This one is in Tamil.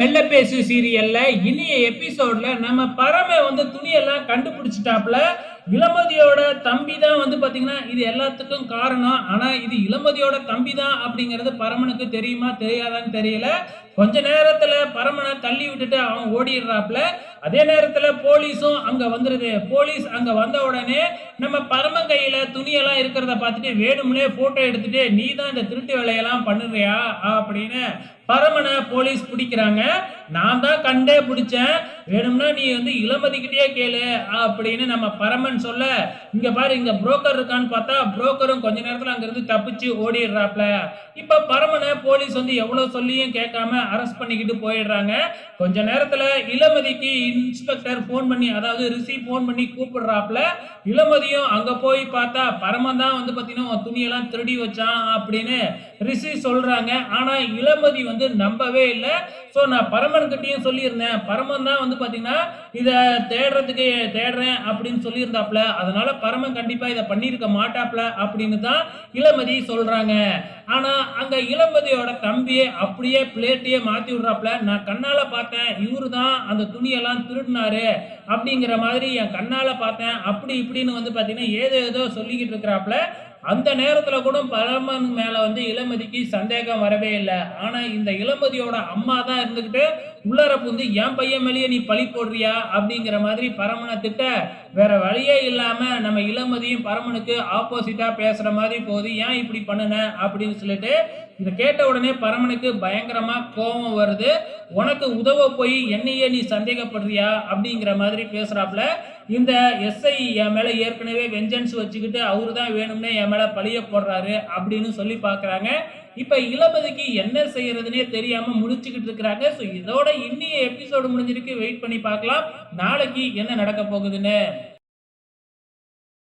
மெல்ல பேசு சீரியல்ல இனிய எபிசோட்ல நம்ம பறவை வந்து துணியெல்லாம் கண்டுபிடிச்சிட்டாப்ல இளமதியோட தம்பி தான் வந்து பாத்தீங்கன்னா இது எல்லாத்துக்கும் காரணம். ஆனா இது இளமதியோட தம்பி தான் அப்படிங்கிறது பரமனுக்கு தெரியுமா தெரியாதான்னு தெரியல. கொஞ்ச நேரத்துல பரமனை தள்ளி விட்டுட்டு அவன் ஓடிடுறாப்ல அதே நேரத்துல போலீஸும் அங்க வந்துருது. போலீஸ் அங்க வந்த உடனே நம்ம பரமங்கையில துணியெல்லாம் இருக்கிறத பார்த்துட்டு வேணும்னே போட்டோ எடுத்துட்டு நீ தான் இந்த திருட்டு வேலையெல்லாம் பண்ணுறியா? அப்படின்னு பரமனை போலீஸ் பிடிக்கிறாங்க. நான் தான் கண்டே பிடிச்சேன். வேணும்னா நீ வந்து இளமதிக்கிட்டே கேளு அப்படின்னு நம்ம பரமன் சொல்ல இங்க பாரு இங்க புரோக்கர் இருக்கான்னு பார்த்தா புரோக்கரும் கொஞ்ச நேரத்துல அங்கிருந்து தப்பிச்சு ஓடிடுறாப்ல. இப்ப பரமனை போலீஸ் வந்து எவ்வளவு சொல்லியும் கேட்காம அரெஸ்ட் பண்ணிக்கிட்டு போயிடுறாங்க. கொஞ்ச நேரத்துல இளமதிக்கு இன்ஸ்பெக்டர் ஃபோன் பண்ணி அதாவது ரிஷி ஃபோன் பண்ணி கூப்பிடுறாப்புல இளமதியும் அங்கே போய் பார்த்தா பரமன் தான் வந்து பார்த்தீங்கன்னா உன் துணியெல்லாம் திருடி வச்சான் அப்படின்னு ரிஷி சொல்கிறாங்க ஆனால் இளமதி வந்து நம்பவே இல்லை. ஸோ நான் பரமன்கிட்டையும் சொல்லியிருந்தேன். பரமன் தான் வந்து பார்த்தீங்கன்னா இதை தேடுறதுக்கு தேடுறேன் அப்படின்னு சொல்லியிருந்தாப்புல. அதனால பரமன் கண்டிப்பாக இதை பண்ணியிருக்க மாட்டாப்புல அப்படின்னு தான் இளமதி சொல்கிறாங்க ஆனால் அங்கே இளம்பதியோட தம்பியை அப்படியே பிளேட்டையே மாற்றி விட்றாப்புல நான் கண்ணால் பார்த்தேன் இவரு தான் அந்த துணியெல்லாம் திருடினாரு அப்படிங்கிற மாதிரி என் கண்ணால் பார்த்தேன். அப்படி இப்படின்னு வந்து பார்த்தீங்கன்னா ஏதோ ஏதோ சொல்லிக்கிட்டு இருக்கிறாப்புல அந்த நேரத்தில் கூட பரமன் மேலே வந்து இளமதிக்கு சந்தேகம் வரவே இல்லை. ஆனால் இந்த இளமதியோட அம்மா தான் இருந்துக்கிட்டு உள்ளார புந்து என் பையன் மேலேயே நீ பழி போடுறியா? அப்படிங்கிற மாதிரி பரமனை திட்ட வேற வழியே இல்லாமல் நம்ம இளமதியும் பரமனுக்கு ஆப்போசிட்டாக பேசுகிற மாதிரி போகுது. ஏன் இப்படி பண்ணுன? அப்படின்னு சொல்லிட்டு இதை கேட்ட உடனே பரமனுக்கு பயங்கரமா கோபம் வருது. உனக்கு உதவ போய் என்னையே நீ சந்தேகப்படுறியா? அப்படிங்கிற மாதிரி பேசுறாப்ல இந்த எஸ்ஐ என் மேல ஏற்கனவே வெஞ்சன்ஸ் வச்சுக்கிட்டு அவரு தான் வேணும்னே என் மேல பழிய போடுறாரு அப்படின்னு சொல்லி பார்க்குறாங்க இப்ப இளமதிக்கு என்ன செய்யறதுனே தெரியாம முடிச்சுக்கிட்டு இருக்கிறாங்க. ஸோ இதோட இன்னைய எபிசோடு முடிஞ்சிருக்கு. வெயிட் பண்ணி பார்க்கலாம். நாளைக்கு என்ன நடக்க போகுதுன்னு.